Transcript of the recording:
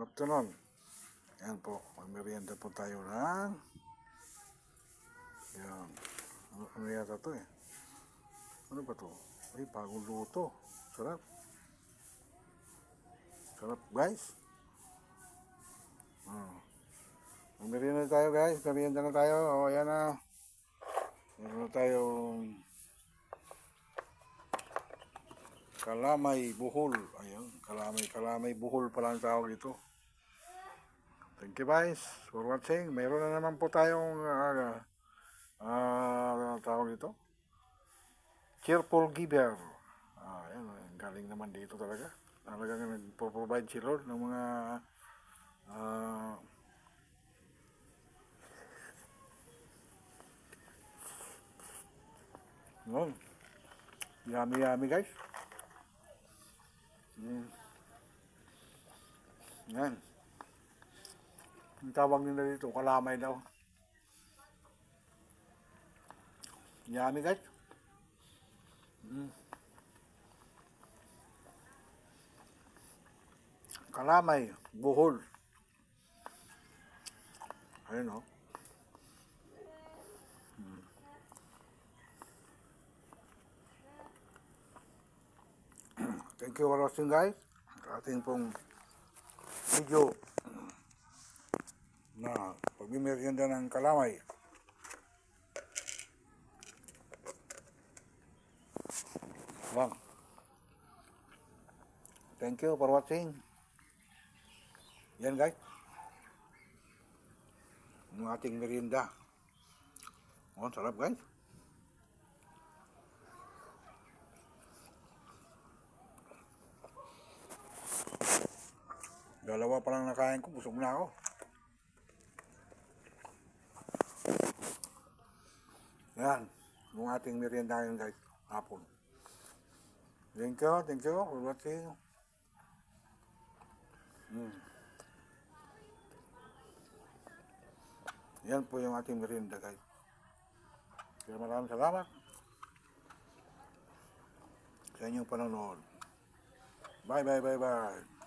Good afternoon. Yan po, magmerienda po tayo ng... Yan. Ano, ano yata to eh? Ano ba to? Ay, bagong luto. Sarap. Sarap, guys. Oh. Magmerienda tayo, guys. Merienda na tayo. O, ayan na. Meron na tayong... Kalamay buhol. Ayan, kalamay, kalamay buhol pala ang tawag ito. Thank you guys for watching. Mayroon na naman po tayong uh, uh, tawag ito. Cheerful giver. Ah, ayan, galing naman dito talaga. Talagang nagpo-provide si Lord ng mga ah, Yun. Yummy, yummy guys. Mm. Yan. Ang tawag nila dito, kalamay daw. Yummy guys. Mm. Kalamay, buhol. Ayun o. Thank you for watching guys. Ating pong video na pagmimerienda ng kalamay. Lang. Thank you for watching. Yan guys. Ang ating merienda. Oh, sarap guys. Dalawa pa lang nakain ko, busog na ako. Yan, yung ating merienda ngayon guys, hapon. Thank you, thank you for watching. Mm. Yan po yung ating merienda guys. Kaya maraming salamat sa inyong panonood. Bye, bye, bye, bye.